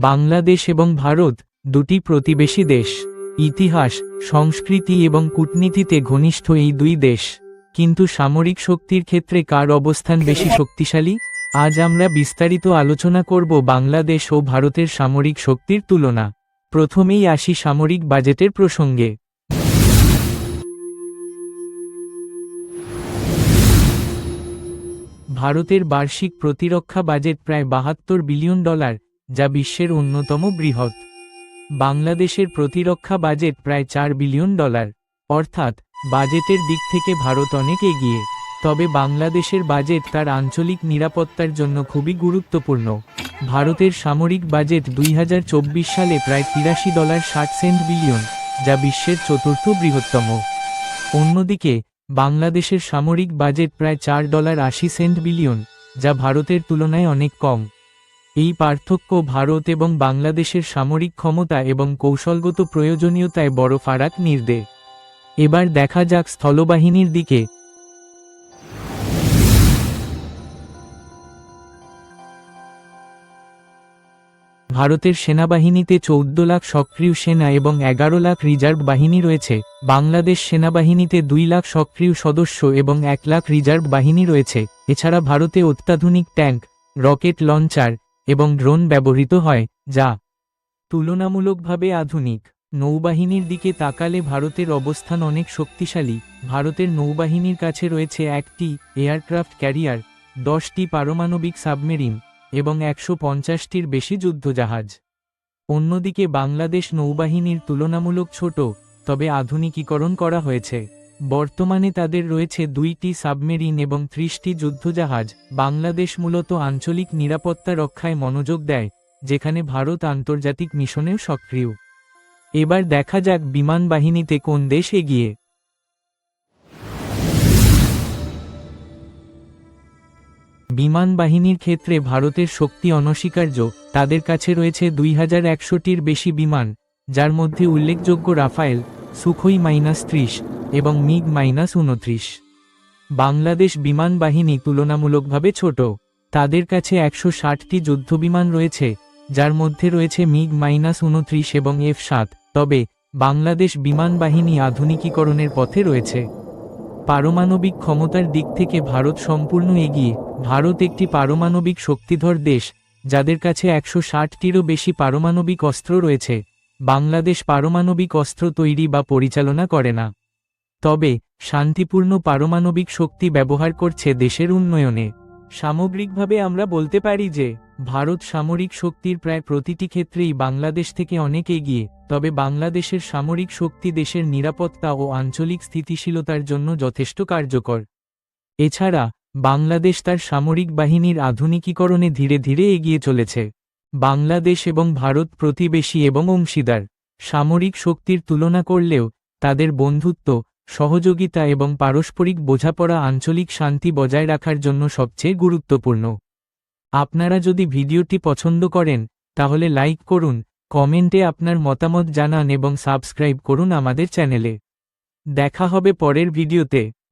বাংলাদেশ এবং ভারত দুটি প্রতিবেশী দেশ। ইতিহাস, সংস্কৃতি এবং কূটনীতিতে ঘনিষ্ঠ এই দুই দেশ। কিন্তু সামরিক শক্তির ক্ষেত্রে কার অবস্থান বেশি শক্তিশালী? আজ আমরা বিস্তারিত আলোচনা করব বাংলাদেশ ও ভারতের সামরিক শক্তির তুলনা। প্রথমেই আসি সামরিক বাজেটের প্রসঙ্গে। ভারতের বার্ষিক প্রতিরক্ষা বাজেট প্রায় বাহাত্তর বিলিয়ন ডলার যা বিশ্বের অন্যতম বৃহৎ। বাংলাদেশের প্রতিরক্ষা বাজেট প্রায় চার বিলিয়ন ডলার। অর্থাৎ, বাজেটের দিক থেকে ভারত অনেক এগিয়ে। তবে বাংলাদেশের বাজেট তার আঞ্চলিক নিরাপত্তার জন্য খুবই গুরুত্বপূর্ণ। ভারতের সামরিক বাজেট দুই হাজার চব্বিশ সালে প্রায় তিরাশি ডলার ষাট সেন্ট বিলিয়ন, যা বিশ্বের চতুর্থ বৃহত্তম। অন্যদিকে, বাংলাদেশের সামরিক বাজেট প্রায় চার ডলার আশি সেন্ট বিলিয়ন, যা ভারতের তুলনায় অনেক কম। এই পার্থক্য ভারত এবং বাংলাদেশের সামরিক ক্ষমতা এবং কৌশলগত প্রয়োজনীয়তায় বড় ফারাক নির্দে এবার দেখা যাক স্থলবাহিনীর দিকে। ভারতের সেনাবাহিনীতে চৌদ্দ লাখ সক্রিয় সেনা এবং এগারো লাখ রিজার্ভ বাহিনী রয়েছে। বাংলাদেশ সেনাবাহিনীতে দুই লাখ সক্রিয় সদস্য এবং এক লাখ রিজার্ভ বাহিনী রয়েছে। এছাড়া ভারতে অত্যাধুনিক ট্যাঙ্ক, রকেট লঞ্চার এবং ড্রোন ব্যবহৃত হয়, যা তুলনামূলকভাবে আধুনিক। নৌবাহিনীর দিকে তাকালে ভারতের অবস্থান অনেক শক্তিশালী। ভারতের নৌবাহিনীর কাছে রয়েছে একটি এয়ারক্রাফট ক্যারিয়ার, দশটি পারমাণবিক সাবমেরিন এবং একশো পঞ্চাশটির বেশি যুদ্ধজাহাজ। অন্যদিকে বাংলাদেশ নৌবাহিনীর তুলনামূলক ছোট, তবে আধুনিকীকরণ করা হয়েছে। বর্তমানে তাদের রয়েছে দুইটি সাবমেরিন এবং ত্রিশটি যুদ্ধজাহাজ। বাংলাদেশ মূলত আঞ্চলিক নিরাপত্তা রক্ষায় মনোযোগ দেয়, যেখানে ভারত আন্তর্জাতিক মিশনেও সক্রিয়। এবার দেখা যাক বিমান বাহিনীতে কোন দেশ এগিয়ে। বিমান বাহিনীর ক্ষেত্রে ভারতের শক্তি অনস্বীকার্য, তাদের কাছে রয়েছে দুই হাজার একশোটির বেশি বিমান, যার মধ্যে উল্লেখযোগ্য রাফায়েল, সুখই মাইনাস ত্রিশ এবং মিগ মাইনাস উনত্রিশ। বাংলাদেশ বিমান বাহিনী তুলনামূলকভাবে ছোট। তাদের কাছে একশো ষাটটি যুদ্ধবিমান রয়েছে, যার মধ্যে রয়েছে মিগ মাইনাস উনত্রিশ এবং এফ সাত। তবে, বাংলাদেশ বিমান বাহিনী আধুনিকীকরণের পথে রয়েছে। পারমাণবিক ক্ষমতার দিক থেকে ভারত সম্পূর্ণ এগিয়ে। ভারত একটি পারমাণবিক শক্তিধর দেশ, যাদের কাছে একশো ষাটটিরও বেশি পারমাণবিক অস্ত্র রয়েছে। বাংলাদেশ পারমাণবিক অস্ত্র তৈরি বা পরিচালনা করে না। তবে, শান্তিপূর্ণ পারমাণবিক শক্তি ব্যবহার করছে দেশের উন্নয়নে। সামগ্রিকভাবে আমরা বলতে পারি যে, ভারত সামরিক শক্তির প্রায় প্রতিটি ক্ষেত্রেই বাংলাদেশ থেকে অনেক এগিয়ে, তবে বাংলাদেশের সামরিক শক্তি দেশের নিরাপত্তা ও আঞ্চলিক স্থিতিশীলতার জন্য যথেষ্ট কার্যকর। এছাড়া, বাংলাদেশ তার সামরিক বাহিনীর আধুনিকীকরণে ধীরে ধীরে এগিয়ে চলেছে। বাংলাদেশ এবং ভারত প্রতিবেশী এবং অংশীদার। সামরিক শক্তির তুলনা করলেও, তাদের বন্ধুত্ব সহযোগিতা এবং পারস্পরিক বোঝাপড়া আঞ্চলিক শান্তি বজায় রাখার জন্য সবচেয়ে গুরুত্বপূর্ণ। আপনারা যদি ভিডিওটি পছন্দ করেন, তাহলে লাইক করুন, কমেন্টে আপনার মতামত জানান এবং সাবস্ক্রাইব করুন আমাদের চ্যানেলে। দেখা হবে পরের ভিডিওতে।